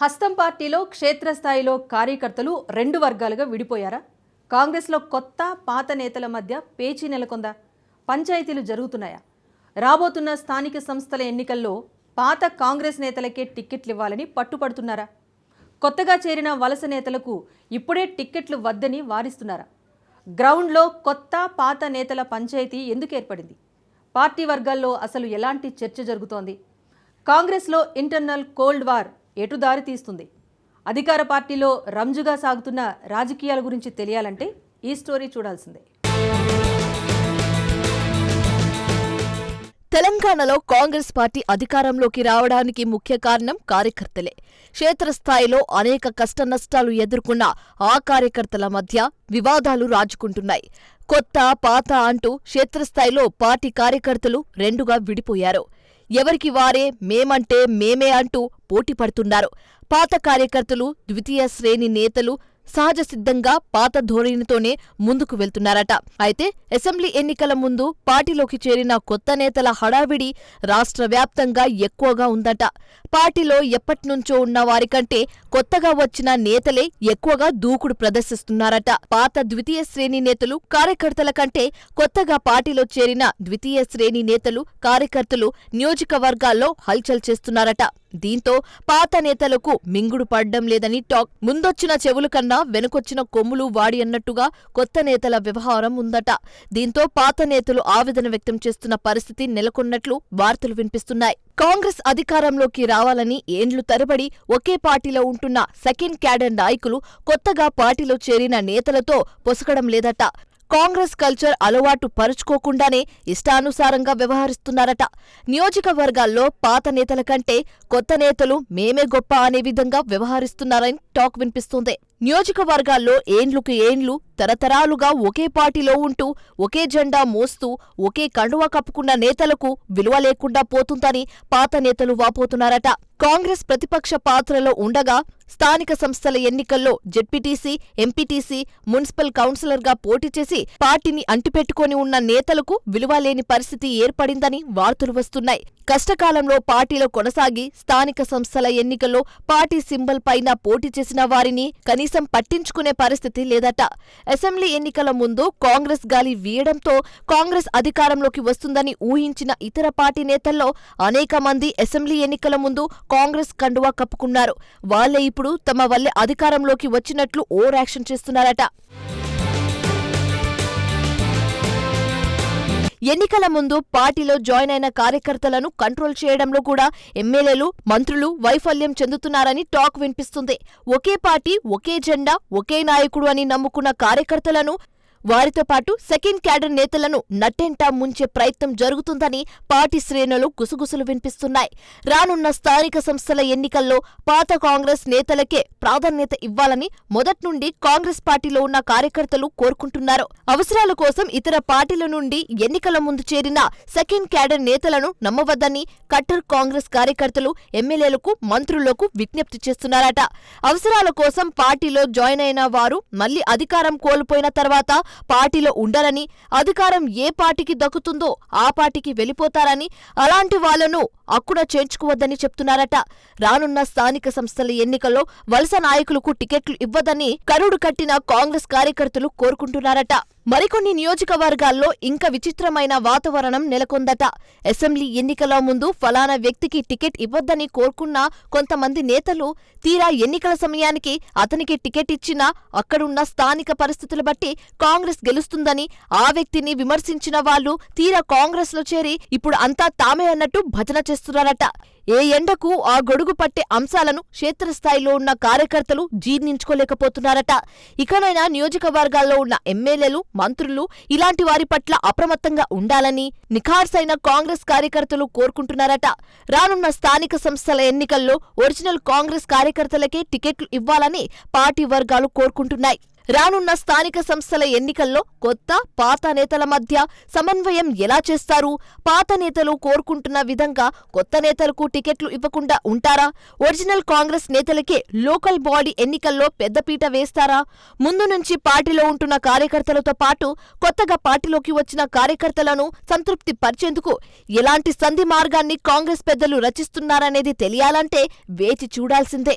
హస్తం పార్టీలో క్షేత్రస్థాయిలో కార్యకర్తలు రెండు వర్గాలుగా విడిపోయారా? కాంగ్రెస్లో కొత్త పాత నేతల మధ్య పేచీ నెలకొందా? పంచాయతీలు జరుగుతున్నాయా? రాబోతున్న స్థానిక సంస్థల ఎన్నికల్లో పాత కాంగ్రెస్ నేతలకే టిక్కెట్లు ఇవ్వాలని పట్టుపడుతున్నారా? కొత్తగా చేరిన వలస నేతలకు ఇప్పుడే టిక్కెట్లు వద్దని వారిస్తున్నారా? గ్రౌండ్లో కొత్త పాత నేతల పంచాయతీ ఎందుకు ఏర్పడింది? పార్టీ వర్గాల్లో అసలు ఎలాంటి చర్చ జరుగుతోంది? కాంగ్రెస్లో ఇంటర్నల్ కోల్డ్ వార్ ఎటు దారి తీస్తుంది? అధికార పార్టీలో రంజుగా సాగుతున్న రాజకీయాల గురించి తెలియాలంటే ఈ స్టోరీ చూడాల్సిందే. తెలంగాణలో కాంగ్రెస్ పార్టీ అధికారంలోకి రావడానికి ముఖ్య కారణం కార్యకర్తలే. క్షేత్రస్థాయిలో అనేక కష్టనష్టాలు ఎదుర్కొన్న ఆ కార్యకర్తల మధ్య వివాదాలు రాజుకుంటున్నాయి. కొత్త పాత అంటూ క్షేత్రస్థాయిలో పార్టీ కార్యకర్తలు రెండుగా విడిపోయారు. ఎవరికి వారే మేమంటే మేమే అంటూ పోటీ పడుతున్నారు. పాత కార్యకర్తలు ద్వితీయ శ్రేణి నేతలు సహజ సిద్ధంగా పాత ధోరణితోనే ముందుకు వెళ్తున్నారట. అయితే అసెంబ్లీ ఎన్నికల ముందు పార్టీలోకి చేరిన కొత్త నేతల హడావిడి రాష్ట్ర వ్యాప్తంగా ఎక్కువగా ఉందట. పార్టీలో ఎప్పటినుంచో ఉన్న వారికంటే కొత్తగా వచ్చిన నేతలే ఎక్కువగా దూకుడు ప్రదర్శిస్తున్నారట. పాత ద్వితీయ శ్రేణి నేతలు కార్యకర్తల కంటే కొత్తగా పార్టీలో చేరిన ద్వితీయ శ్రేణి నేతలు కార్యకర్తలు నియోజకవర్గాల్లో హల్చల్ చేస్తున్నారట. దీంతో పాత నేతలకు మింగుడు పడ్డం లేదని టాక్. ముందొచ్చిన చెవులు కన్నా వెనుకొచ్చిన కొమ్ములు వాడి అన్నట్టుగా కొత్త నేతల వ్యవహారం ఉందట. దీంతో పాత నేతలు ఆవేదన వ్యక్తం చేస్తున్న పరిస్థితి నెలకొన్నట్లు వార్తలు వినిపిస్తున్నాయి. కాంగ్రెస్ అధికారంలోకి రావాలని ఏండ్లు తరబడి ఒకే పార్టీలో ఉంటున్న సెకండ్ క్యాడర్ నాయకులు కొత్తగా పార్టీలో చేరిన నేతలతో పొసగడం లేదట. కాంగ్రెస్ కల్చర్ అలవాటు పరుచుకోకుండానే ఇష్టానుసారంగా వ్యవహరిస్తున్నారట. నియోజకవర్గాల్లో పాత నేతల కంటే కొత్త నేతలు మేమే గొప్ప అనే విధంగా వ్యవహరిస్తున్నారని టాక్ వినిపిస్తుంది. నియోజకవర్గాల్లో ఏండ్లుకు ఏండ్లు తరతరాలుగా ఒకే పార్టీలో ఉంటూ ఒకే జెండా మోస్తూ ఒకే కండువా కప్పుకున్న నేతలకు విలువ లేకుండా పోతుందని పాత నేతలు వాపోతున్నారట. కాంగ్రెస్ ప్రతిపక్ష పాత్రలో ఉండగా స్థానిక సంస్థల ఎన్నికల్లో జెడ్పీటీసీ ఎంపీటీసీ మున్సిపల్ కౌన్సిలర్గా పోటీ చేసి పార్టీని అంటిపెట్టుకొని ఉన్న నేతలకు విలువ లేని పరిస్థితి ఏర్పడిందని వార్తలు వస్తున్నాయి. కష్టకాలంలో పార్టీలో కొనసాగి స్థానిక సంస్థల ఎన్నికల్లో పార్టీ సింబల్ పైన పోటీ చేసిన వారిని కనీసం పట్టించుకునే పరిస్థితి లేదట. అసెంబ్లీ ఎన్నికల ముందు కాంగ్రెస్ గాలి వీయడంతో కాంగ్రెస్ అధికారంలోకి వస్తుందని ఊహించిన ఇతర పార్టీ నేతల్లో అనేక మంది అసెంబ్లీ ఎన్నికల ముందు కాంగ్రెస్ కండువా కప్పుకున్నారు. వాళ్ళే ఇప్పుడు తమ వల్లే అధికారంలోకి వచ్చినట్లు ఓ యాక్షన్ చేస్తున్నారట. ఎన్నికల ముందు పార్టీలో జాయిన్ అయిన కార్యకర్తలను కంట్రోల్ చేయడంలో కూడా ఎమ్మెల్యేలు మంత్రులు వైఫల్యం చెందుతున్నారని టాక్ వినిపిస్తుంది. ఒకే పార్టీ ఒకే జెండా ఒకే నాయకుడు అని నమ్ముకున్న కార్యకర్తలను వారితో పాటు సెకండ్ క్యాడర్ నేతలను నట్టెంటా ముంచే ప్రయత్నం జరుగుతుందని పార్టీ శ్రేణులు గుసగుసలు వినిపిస్తున్నాయి. రానున్న స్థానిక సంస్థల ఎన్నికల్లో పాత కాంగ్రెస్ నేతలకే ప్రాధాన్యత ఇవ్వాలని మొదట్నుండి కాంగ్రెస్ పార్టీలో ఉన్న కార్యకర్తలు కోరుకుంటున్నారు. అవసరాల కోసం ఇతర పార్టీల నుండి ఎన్నికల ముందు చేరిన సెకండ్ క్యాడర్ నేతలను నమ్మవద్దని కట్టర్ కాంగ్రెస్ కార్యకర్తలు ఎమ్మెల్యేలకు మంత్రులకు విజ్ఞప్తి చేస్తున్నారట. అవసరాల కోసం పార్టీలో జాయిన్ అయిన వారు మళ్ళీ అధికారం కోల్పోయిన తర్వాత పార్టీలో ఉండాలని అధికారం ఏ పార్టీకి దక్కుతుందో ఆ పార్టీకి వెళ్ళిపోతారని అలాంటి వాళ్ళను అక్కున చేర్చుకోవద్దని చెప్తున్నారట. రానున్న స్థానిక సంస్థల ఎన్నికల్లో వలస నాయకులకు టికెట్లు ఇవ్వదని కరుడు కట్టిన కాంగ్రెస్ కార్యకర్తలు కోరుకుంటున్నారట. మరికొన్ని నియోజకవర్గాల్లో ఇంకా విచిత్రమైన వాతావరణం నెలకొందట. అసెంబ్లీ ఎన్నికల ముందు ఫలానా వ్యక్తికి టికెట్ ఇవ్వద్దని కోరుకున్న కొంతమంది నేతలు తీరా ఎన్నికల సమయానికి అతనికి టికెట్ ఇచ్చినా అక్కడున్న స్థానిక పరిస్థితులు బట్టి కాంగ్రెస్ గెలుస్తుందని ఆ వ్యక్తిని విమర్శించిన వాళ్ళు తీరా కాంగ్రెస్లో చేరి ఇప్పుడు అంతా తామే అన్నట్టు భజన చేస్తున్నారట. ఏ ఎండకు ఆ గొడుగు పట్టే అంశాలను క్షేత్రస్థాయిలో ఉన్న కార్యకర్తలు జీర్ణించుకోలేకపోతున్నారట. ఇకనైనా నియోజకవర్గాల్లో ఉన్న ఎమ్మెల్యేలు మంత్రులు ఇలాంటి వారి పట్ల అప్రమత్తంగా ఉండాలని నిఖార్సైన కాంగ్రెస్ కార్యకర్తలు కోరుకుంటున్నారట. రానున్న స్థానిక సంస్థల ఎన్నికల్లో ఒరిజినల్ కాంగ్రెస్ కార్యకర్తలకే టికెట్లు ఇవ్వాలని పార్టీ వర్గాలు కోరుకుంటున్నాయి. రానున్న స్థానిక సంస్థల ఎన్నికల్లో కొత్త పాత నేతల మధ్య సమన్వయం ఎలా చేస్తారు? పాత నేతలు కోరుకుంటున్న విధంగా కొత్త నేతలకు టికెట్లు ఇవ్వకుండా ఉంటారా? ఒరిజినల్ కాంగ్రెస్ నేతలకే లోకల్ బాడీ ఎన్నికల్లో పెద్దపీట వేస్తారా? ముందు నుంచి పార్టీలో ఉంటున్న కార్యకర్తలతో పాటు కొత్తగా పార్టీలోకి వచ్చిన కార్యకర్తలను సంతృప్తి పరిచేందుకు ఎలాంటి సంధి మార్గాన్ని కాంగ్రెస్ పెద్దలు రచిస్తున్నారనేది తెలియాలంటే వేచి చూడాల్సిందే.